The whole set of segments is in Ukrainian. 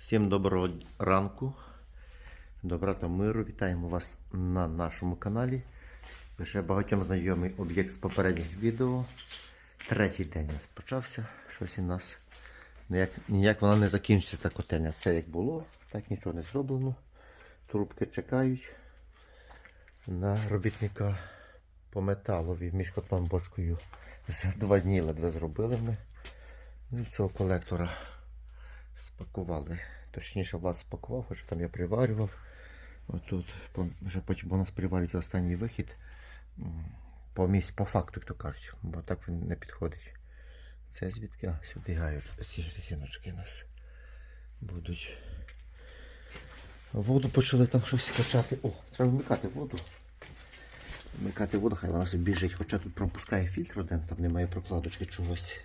Всім доброго ранку, добра та миру. Вітаємо вас на нашому каналі. Вже багатьом знайомий об'єкт з попередніх відео. Третій день у почався. Щось у нас ніяк, ніяк вона не закінчиться та котельня. Це як було, так нічого не зроблено. Трубки чекають на робітника по металові між котлом бочкою. За два дні ледве зробили ми. Ну і цього колектора спакували. Точніше, Влад спакував, хоча там я приварював. Отут, вже потім у нас приварюється останній вихід. По місць, по факту, як то кажуть, бо так він не підходить. Це звідки? А, сюди гають ці резиночки у нас будуть. Воду почали там щось качати. О, треба вмикати воду. Вмикати воду, хай вона собі біжить, хоча тут пропускає фільтр один, там немає прокладочки чогось.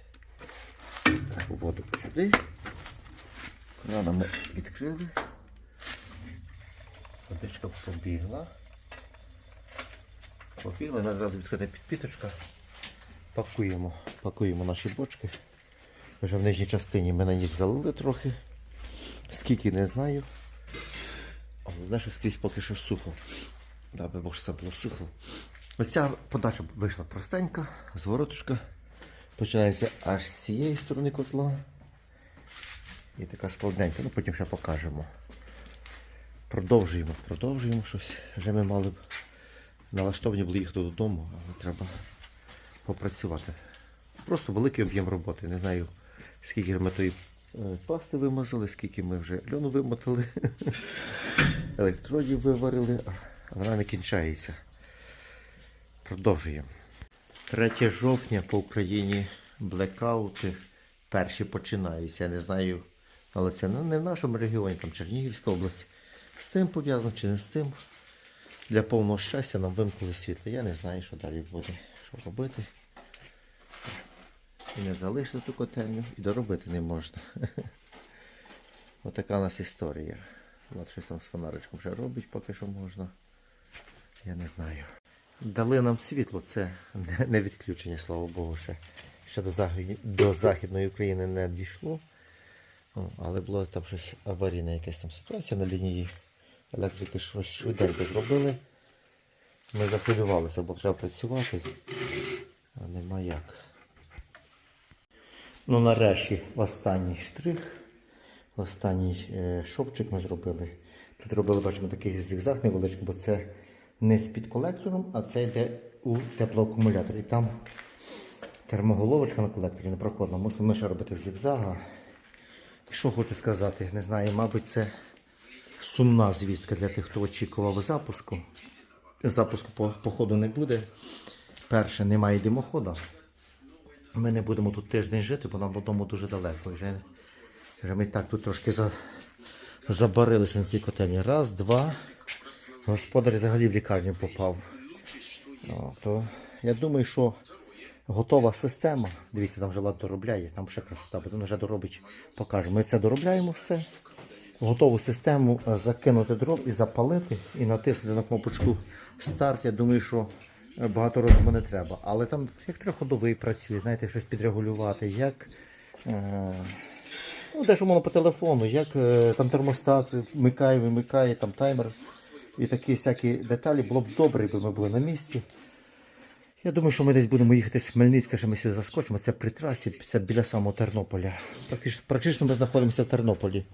Так, воду сюди. Крана ми відкрили. Водичка побігла. Побігла, одразу відкрита підпіточка. Пакуємо, пакуємо наші бочки. Вже в нижній частині ми на них залили трохи. Скільки не знаю. Але що скрізь поки що сухо. Даби Бог, що це було сухо. Оця подача вийшла простенька, зворотушка. Починається аж з цієї сторони котла. І така складненька, ну потім ще покажемо. Продовжуємо, продовжуємо щось. Вже ми мали б налаштовані були їхати додому, але треба попрацювати. Просто великий об'єм роботи. Не знаю, скільки ми тої е, пасти вимазали, скільки ми вже льону вимотали, електродів виварили, а вона не кінчається. Продовжуємо. 3 жовтня по Україні блекаути перші починаються. Я не знаю, але це не в нашому регіоні, там Чернігівська область. З тим пов'язано чи не з тим. Для повного щастя нам вимкнули світло. Я не знаю, що далі буде. Що робити. І не залишити ту котельню, і доробити не можна. Отака у нас історія. Влад щось там з фонаричком вже робить, поки що можна. Я не знаю. Дали нам світло, це не- не відключення, слава Богу, ще, ще до, Захід... до Західної України не дійшло. О, але було там щось аварійна якась там ситуація на лінії електрики, щось швиденько зробили. Ми захвилювалися, бо треба працювати, а нема як. Ну, нарешті останній штрих, останній е, шовчик ми зробили. Тут робили, бачимо, такий зигзаг невеличкий, бо це не з під колектором, а це йде у теплоакумулятор. І там термоголовочка на колекторі не проходила. Мусимо ще робити зигзага. Що хочу сказати, не знаю, мабуть, це сумна звістка для тих, хто очікував запуску. Запуску по, походу не буде. Перше, немає димохода. Ми не будемо тут тиждень жити, бо нам додому дуже далеко. Вже, вже ми так тут трошки за, забарилися на цій котельні. Раз, два. Господар взагалі в лікарню попав. О, то я думаю, що готова система. Дивіться, там вже лад доробляє, там ще красота, буде, він вже доробить, покажемо. Ми це доробляємо все. Готову систему е, закинути дров і запалити, і натиснути на кнопочку старт. Я думаю, що е, багато розуму не треба. Але там як триходовий працює, знаєте, щось підрегулювати, як. Е- Ну, дещо можна по телефону, як е, там термостат вмикає, вимикає, там таймер і такі всякі деталі. Було б добре, якби ми були на місці. Я думаю, що ми десь будемо їхати з Хмельницька, що ми сюди заскочимо. Це при трасі, це біля самого Тернополя. Практично, ми знаходимося в Тернополі.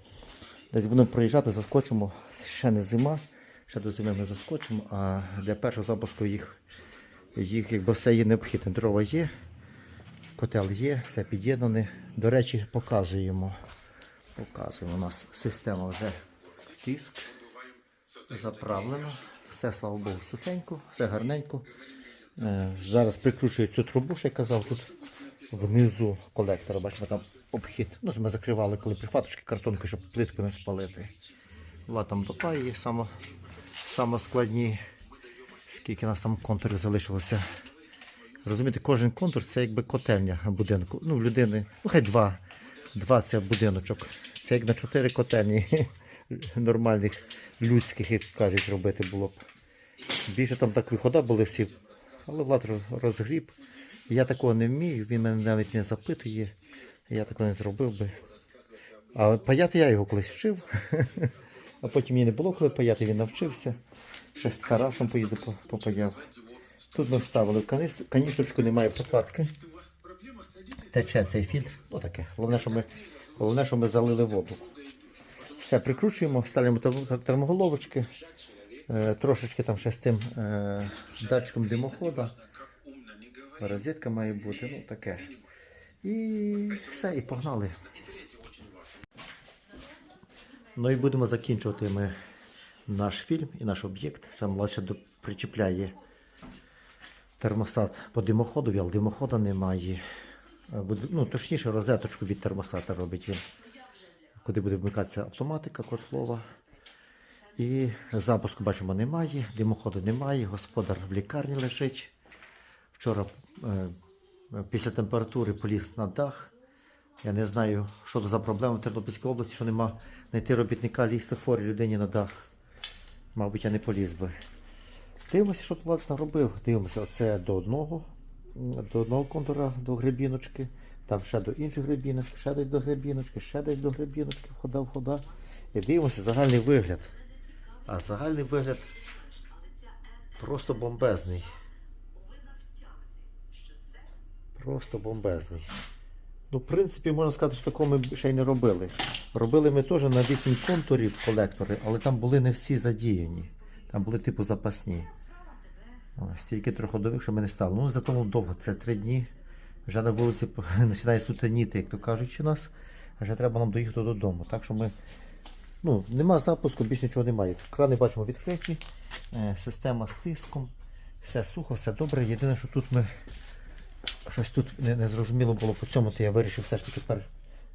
Десь будемо проїжджати, заскочимо. Ще не зима, ще до зими ми заскочимо, а для першого запуску їх, їх якби все є необхідне. Дрова є, котел є, все під'єднане. До речі, показуємо. Показуємо. У нас система вже тиск заправлено. Все, слава Богу, сухенько, все гарненько. Е, Зараз прикручую цю трубу, що я казав, тут внизу колектора, бачимо, там обхід. Ну, ми закривали, коли прихваточки, картонки, щоб плитку не спалити. Влад там допає, саме, саме складні, скільки нас там контурів залишилося. Розумієте, кожен контур це якби котельня будинку. Ну, в людини, ну хай два, два це будиночок. Це як на чотири котельні нормальних, людських, як кажуть, робити було б. Більше там так вихода були всі, але Влад розгріб. Я такого не вмію, він мене навіть не запитує. Я такого не зробив би. А паяти я його колись вчив. А потім мені не було коли паяти, він навчився. Ще з Тарасом поїду попаяв. Тут ми вставили в каністрочку немає прокладки. Тече цей фільтр. Отаке. Головне, що ми, головне, що ми залили воду. Все, прикручуємо, ставимо термоголовочки. Е, трошечки там ще з тим е, датчиком димохода. Розетка має бути, ну таке. І все, і погнали. Ну і будемо закінчувати ми наш фільм і наш об'єкт. Там лише причіпляє термостат по димоходу, але димохода немає. Е, Ну, точніше, розеточку від термостата робить він. Куди буде вмикатися автоматика котлова. І запуску бачимо немає, димоходу немає, господар в лікарні лежить. Вчора е, після температури поліз на дах. Я не знаю, що це за проблема в Тернопільській області, що нема знайти робітника лізти хворій людині на дах. Мабуть, я не поліз би. Дивимося, що тут наробив. Дивимося, оце до одного, до одного контура, до гребіночки, там ще до інших гребіночок, ще десь до гребіночки, ще десь до гребіночки, входа, входа. І дивимося загальний вигляд. А загальний вигляд просто бомбезний. Просто бомбезний. Ну, в принципі, можна сказати, що такого ми ще й не робили. Робили ми теж на 8 контурів колектори, але там були не всі задіяні. Там були типу запасні. Стільки триходових, що ми не стали. Ну, зато довго, це три дні. Вже на вулиці починає сутеніти, як то кажуть у нас. Вже треба нам доїхати додому. Так що ми. Ну, нема запуску, більше нічого немає. Крани бачимо відкриті, е, система з тиском, все сухо, все добре. Єдине, що тут ми щось тут не, зрозуміло було по цьому, то я вирішив все ж таки пер,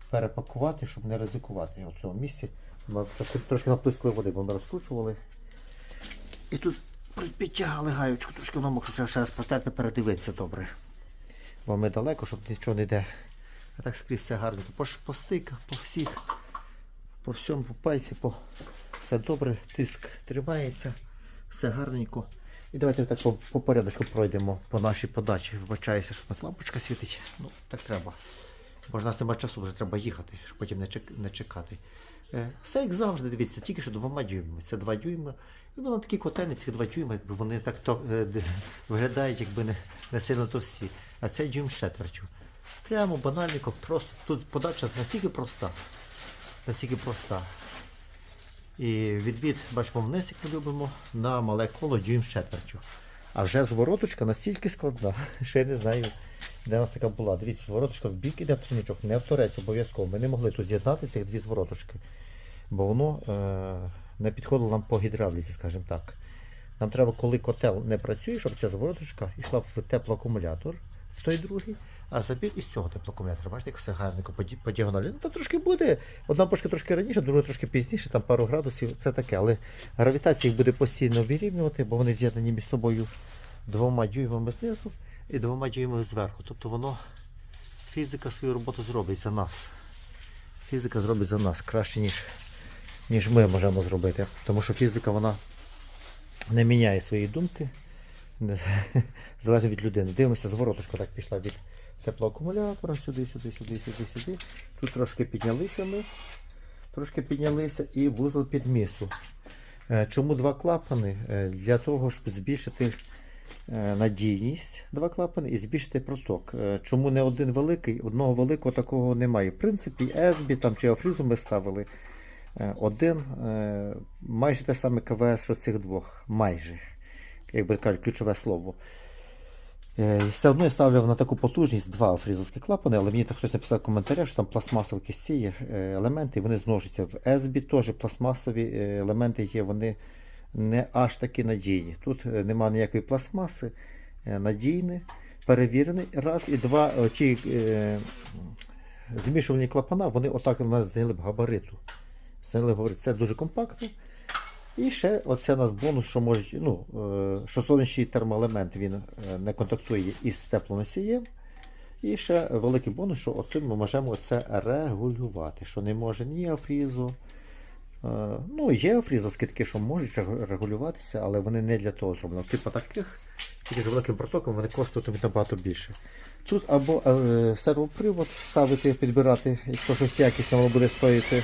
перепакувати, щоб не ризикувати в цьому місці. Ми трошки, наплискали води, бо ми розкручували. І тут підтягали гаючку, трошки воно мокро, ще раз протерти, передивитися добре. Бо ми далеко, щоб нічого не йде. А так скрізь все гарно. По, по стиках, по всіх, по всьому, по пальці, по... все добре, тиск тримається, все гарненько. І давайте так по, по порядочку пройдемо по нашій подачі. Вибачаюся, що тут лампочка світить. Ну, так треба. Бо ж нас немає часу, вже треба їхати, щоб потім не, чек- не чекати. Е, Все як завжди, дивіться, тільки що двома дюймами. Це два дюйми. І воно такі котельні, ці два дюйми, якби вони так то, е, виглядають, якби не, не сильно товсті. А це дюйм з четвертю. Прямо банальненько, просто тут подача настільки проста. Настільки проста. І відвід, бачимо, вниз, як ми любимо, на мале коло дюйм з четвертю. А вже звороточка настільки складна, що я не знаю, де у нас така була. Дивіться, звороточка в бік іде в триничок, не в торець обов'язково. Ми не могли тут з'єднати цих дві звороточки, бо воно е- не підходило нам по гідравліці, скажімо так. Нам треба, коли котел не працює, щоб ця звороточка йшла в теплоакумулятор, в той другий, а забір із цього теплоакумулятора. Бачите, як все гарненько по, діагоналі. Ну, там трошки буде. Одна пошка трошки раніше, друга трошки пізніше, там пару градусів, це таке. Але гравітація їх буде постійно вирівнювати, бо вони з'єднані між собою двома дюймами знизу і двома дюймами зверху. Тобто воно фізика свою роботу зробить за нас. Фізика зробить за нас краще, ніж, ніж ми можемо зробити. Тому що фізика вона не міняє свої думки. Залежить від людини. Дивимося, зворотушка так пішла від теплоакумулятора, сюди, сюди, сюди, сюди, сюди. Тут трошки піднялися ми. Трошки піднялися і вузол підмісу. Е, Чому два клапани? Е, Для того, щоб збільшити е, надійність два клапани і збільшити проток. Чому не один великий? Одного великого такого немає. В принципі, ESB там чи Афрізу ми ставили. Один майже те саме КВС, що цих двох. Майже. Як би кажуть, ключове слово. Е, Все одно я ставлю на таку потужність два фрізовські клапани, але мені хтось написав в що там пластмасові якісь є е, елементи, вони зношуються. В SB теж пластмасові е, елементи є, вони не аж такі надійні. Тут немає ніякої пластмаси, надійне, перевірений. Раз і два ті е, змішувальні клапана, вони отак зайняли б габариту. Це дуже компактно. І ще оце у нас бонус, що може, ну, е, що сонячний термоелемент він е, не контактує із теплоносієм. І ще великий бонус, що ми можемо це регулювати, що не може ні афрізу, Е, Ну, є фрізовські такі, що можуть регулюватися, але вони не для того зроблені. Типу таких, тільки з великим протоком, вони коштують набагато більше. Тут або сервопривод ставити, підбирати, якщо щось якісне, воно буде стоїти,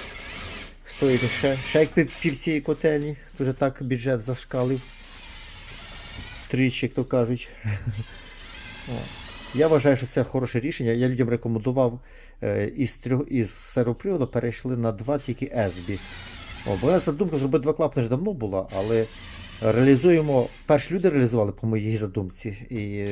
стоїти ще. Ще як пів, пів цієї котельні, вже так бюджет зашкалив. Тричі, як то кажуть. Я вважаю, що це хороше рішення. Я людям рекомендував е, із трьох із сервоприводу перейшли на два тільки SB. О, бо я задумка зробити два клапани вже давно була, але реалізуємо. Перші люди реалізували по моїй задумці і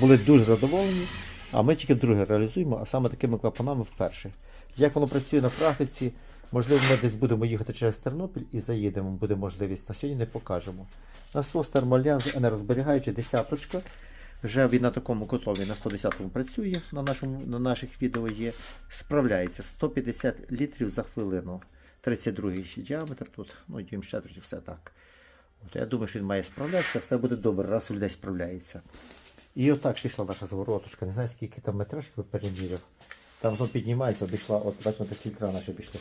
були дуже задоволені. А ми тільки друге реалізуємо, а саме такими клапанами вперше. Як воно працює на практиці, можливо, ми десь будемо їхати через Тернопіль і заїдемо, буде можливість. На сьогодні не покажемо. Насос термоальянс енергозберігаючий десяточка. Вже він на такому котлові на 110-му працює, на, нашому, на наших відео є. Справляється 150 літрів за хвилину. 32 діаметр тут, ну дюйм четверті, все так. От, я думаю, що він має справлятися, все буде добре, раз у людей справляється. І отак пішла наша заворотушка. Не знаю, скільки там метраж би переміряв. Там воно піднімається, обійшла, от бачимо, так фільтра наші пішли.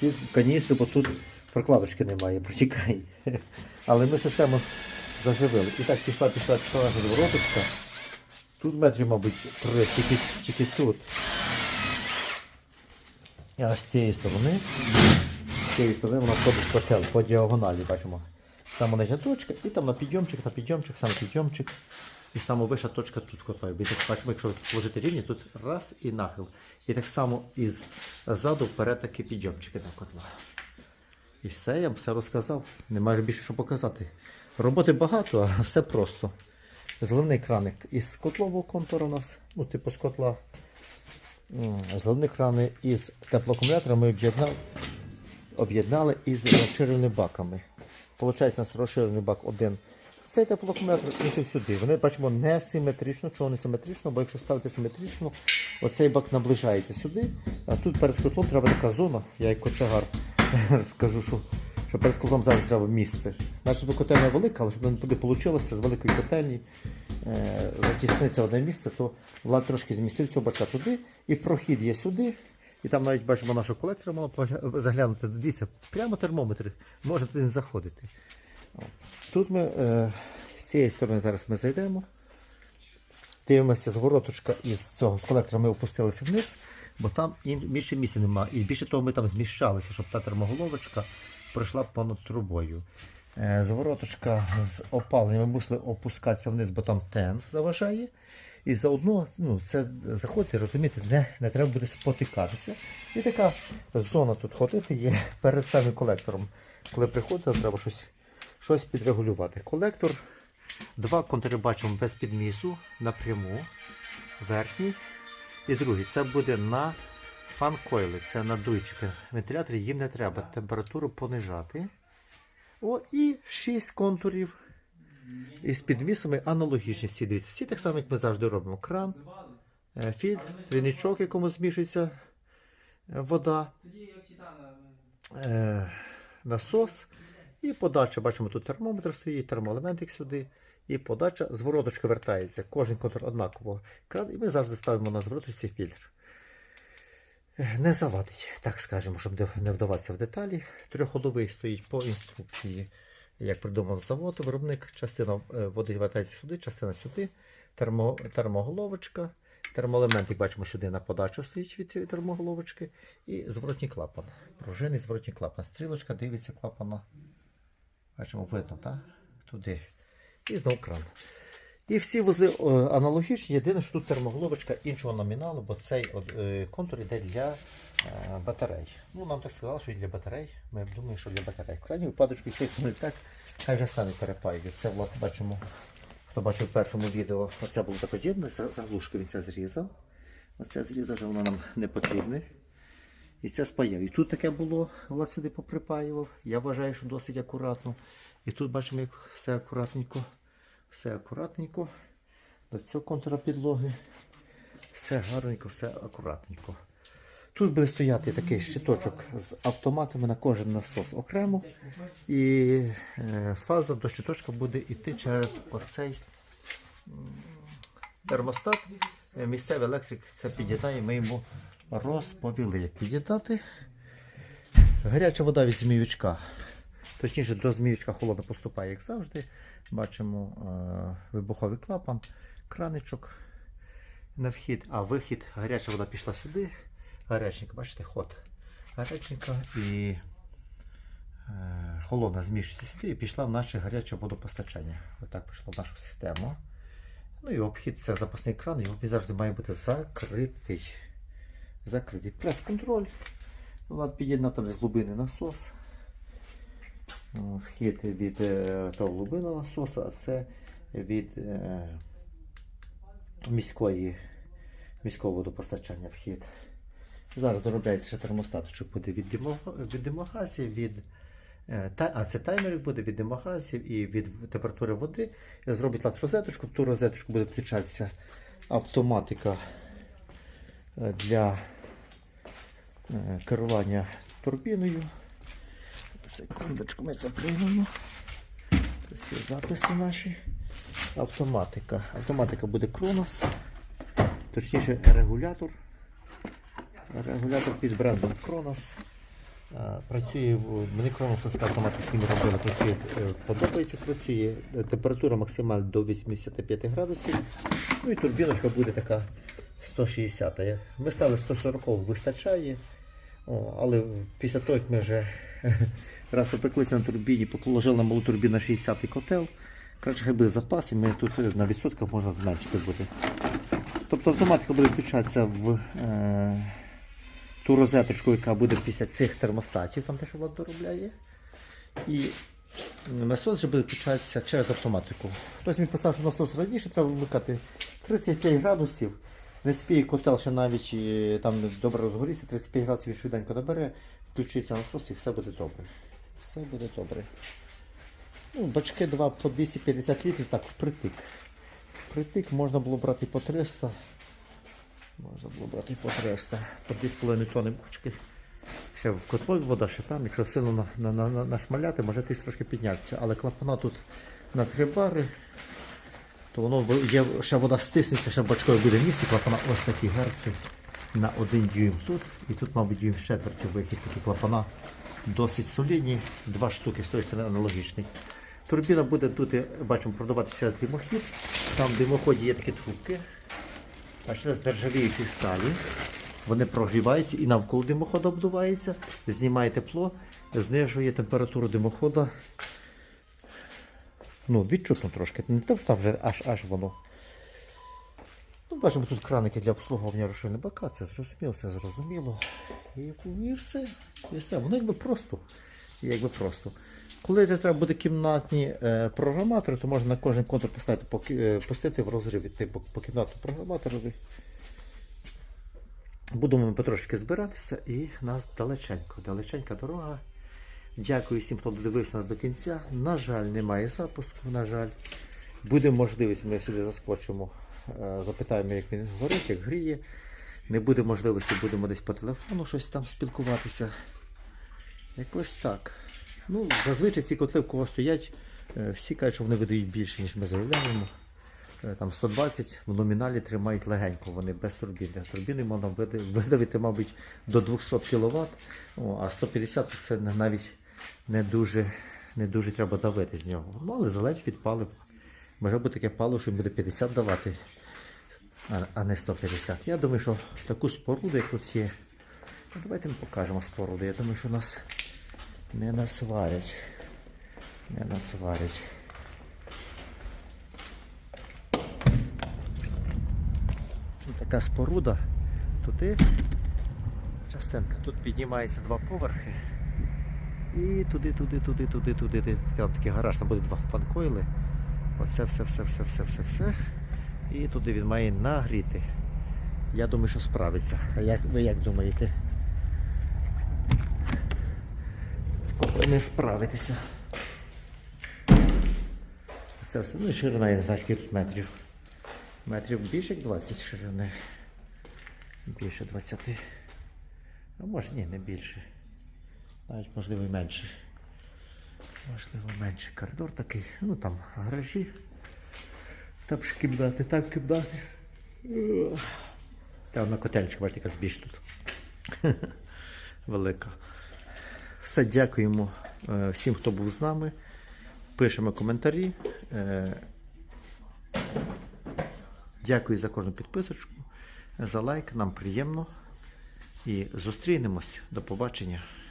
Тут бо тут прокладочки немає, протікає. Але ми систему заживили. І так пішла, пішла, пішла наша завороточка. Тут метрів, мабуть, три, тільки, тільки тут. Аж з цієї сторони. З цієї сторони вона входить в котел по діагоналі, бачимо. Саме нижня точка, і там на підйомчик, на підйомчик, сам підйомчик. І саме вища точка тут бачимо, якщо положити рівні, тут раз і нахил. І так само із ззаду вперед такі підйомчики до котла. І все, я все розказав. Немає більше що показати. Роботи багато, а все просто. Зливний краник із котлового контуру у нас, ну, типу з котла. Зливні крани із теплоакумулятора ми об'єднали, об'єднали із розширеними баками. Получається, у нас розширений бак один цей теплоакумулятор, інший сюди. Вони бачимо не симетрично. Чого не симетрично? Бо якщо ставити симетрично, оцей бак наближається сюди, а тут перед котлом треба така зона, я як кочегар скажу, що, що перед котлом завжди треба місце. Значить, щоб котельня велика, але щоб не вийшло з великої котельні е, затісниться одне місце, то Влад трошки змістив цього бачка туди, і прохід є сюди. І там навіть бачимо нашого колектора мало заглянути. Дивіться, прямо термометр, може туди не заходити. Тут ми е, з цієї сторони зараз ми зайдемо. Дивимося, звороточка із цього з колектора ми опустилися вниз, бо там більше місця немає. І більше того, ми там зміщалися, щоб та термоголовочка пройшла понад трубою. Е, Звороточка з опаленням ми мусили опускатися вниз, бо там тен заважає. І заодно ну, це заходити, розумієте, не, не треба буде спотикатися. І така зона тут ходити є перед самим колектором. Коли приходите, треба щось, щось підрегулювати. Колектор Два контури бачимо без підмісу напряму, верхній і другий. Це буде на фан-койли, це на дуйчики. Вентилятори їм не треба температуру понижати. О, і 6 контурів із підмісами аналогічні. Всі дивіться. Всі так само, як ми завжди робимо. Кран, е, фільтр, трійничок, в якому змішується е, вода, е, насос і подача. Бачимо, тут термометр стоїть, термоелементик сюди. І подача звороточка вертається. Кожен контур однаково. І ми завжди ставимо на звороточці фільтр. Е, Не завадить, так скажемо, щоб не- вдаватися в деталі. Трьохходовий стоїть по інструкції, як придумав завод, виробник. Частина е, води вертається сюди, частина сюди. Термо, термоголовочка. Термоелементик бачимо сюди на подачу стоїть від термоголовочки. І зворотній клапан. Пружинний зворотній клапан. Стрілочка дивиться клапана. Бачимо, видно, так? Туди. І знову кран. І всі вузли е, аналогічні, єдине, що тут термоголовочка іншого номіналу, бо цей е, контур йде для е, батарей. Ну, нам так сказали, що і для батарей. Ми думаємо, що для батарей. В крайній випадочку, щось не так, хай вже самі перепаюють. Це влад, бачимо, хто бачив в першому відео, оце було таке з'єднане, заглушки він це зрізав. Оце зрізав, вже воно нам не потрібне. І це спаяв. І тут таке було, Влад сюди поприпаював. Я вважаю, що досить акуратно. І тут бачимо, як все акуратненько. Все акуратненько. До цього контура підлоги. Все гарненько, все акуратненько. Тут буде стояти такий щиточок з автоматами на кожен насос окремо. І е, фаза до щиточка буде йти через оцей термостат. Місцевий електрик це під'єднає, ми йому розповіли, як під'єднати. Гаряча вода від зміючка. Точніше, до зміючка холодно поступає, як завжди. Бачимо е, вибуховий клапан, краничок на вхід, а вихід, гаряча вода пішла сюди. Гаряченька, бачите, ход. Гаряченька і е, холодна змішується сюди і пішла в наше гаряче водопостачання. Отак пішло в нашу систему. Ну і обхід це запасний кран, його завжди має бути закритий. Закритий. Прес-контроль. Влад під'єднав там з глибини насос. Вхід від е, того глибинного насоса, а це від е, міської, міського водопостачання вхід. Зараз доробляється ще термостаточок буде від, димо, від димогазів, від, е, а це таймер буде від димогазів і від температури води. Зробить лад розеточку, в ту розеточку буде включатися автоматика для керування турбіною. Секундочку, ми це. Ці записи наші. Автоматика. Автоматика буде Кронос. Точніше регулятор. Регулятор під брендом Кронос. Е, Працює мені Кронос автоматика, з ми робили, працює, е, подобається, працює. Е, Температура максимальна до 85 градусів. Ну і турбіночка буде така 160. Ми ставили 140 вистачає. О, але після того, як ми вже раз опеклися на турбіні, положили на малу турбіну на 60-й котел, краще хай буде запас, і ми тут е, на відсотках можна зменшити буде. Тобто автоматика буде включатися в е, ту розеточку, яка буде після цих термостатів, там те, що Влад доробляє. І насос вже буде включатися через автоматику. Хтось мені писав, що насос раніше треба вмикати 35 градусів. Не спіє котел ще навіть і там добре розгоріться, 35 градусів швиденько набере, включиться насос і все буде добре. Все буде добре. Ну, бачки 2 по 250 літрів, так, впритик. Впритик можна було брати по 300. Можна було брати по 300. По 2,5 тонни бочки. Ще в котлові вода, ще там, якщо сильно на, на, на, на, нашмаляти, може десь трошки піднятися. Але клапана тут на 3 бари, то воно є, ще вода стиснеться, ще бачкою буде місце, клапана ось такі герці на 1 дюйм тут. І тут, мабуть, дюйм з четвертю вихід. Такі клапана досить солідні, два штуки з тої сторони аналогічний. Турбіна буде тут, бачимо, продавати через димохід. Там в димоході є такі трубки. А через нержавіючі сталі. Вони прогріваються і навколо димоходу обдувається, знімає тепло, знижує температуру димохода. Ну, відчутно трошки. Не так там вже аж аж воно. Ну, бачимо, тут краники для обслуговування рушильного бака, це зрозуміло, це зрозуміло. І, і все. І все. Воно якби просто. Якби просто. Коли треба буде кімнатні е, програматори, то можна на кожен контур поставити, по, е, пустити в розрив іти по, кімнатному програматорові. Будемо потрошки збиратися і нас далеченько. Далеченька дорога. Дякую всім, хто додивився нас до кінця. На жаль, немає запуску, на жаль. Буде можливість, ми сюди заскочимо, е, запитаємо, як він горить, як гріє. Не буде можливості, будемо десь по телефону щось там спілкуватися. Якось так. Ну, зазвичай ці котли, в кого стоять, е, всі кажуть, що вони видають більше, ніж ми заявляємо. Е, Там 120 в номіналі тримають легенько, вони без турбіни. Турбіни можна видавити, мабуть, до 200 кВт, а 150 це навіть не дуже, не дуже треба давити з нього. Ну, але залежить від палива. Може бути таке паливо, що буде 50 давати, а, не 150. Я думаю, що таку споруду, як тут є. ну, Давайте ми покажемо споруду. Я думаю, що нас не насварять. Не насварять. Така споруда. Туди частинка. Тут піднімається два поверхи. І туди, туди, туди, туди, туди, туди. Там такий гараж, там буде два фанкойли. Оце все, все, все, все, все, все. І туди він має нагріти. Я думаю, що справиться. А як ви як думаєте? Повинен справитися. Це все. Ну і ширина, я не знаю, скільки тут метрів. Метрів більше як 20 ширини. Більше 20. А може ні, не більше. Навіть можливо і менше. Можливо, менше. Коридор такий. Ну там гаражі. Там ще кімнати, там кімнати. Ух. Там на котельчик, бачите, яка збільш тут. Велика. Все, дякуємо е, всім, хто був з нами. Пишемо коментарі. Е, Дякую за кожну підписочку, за лайк, нам приємно. І зустрінемось. До побачення.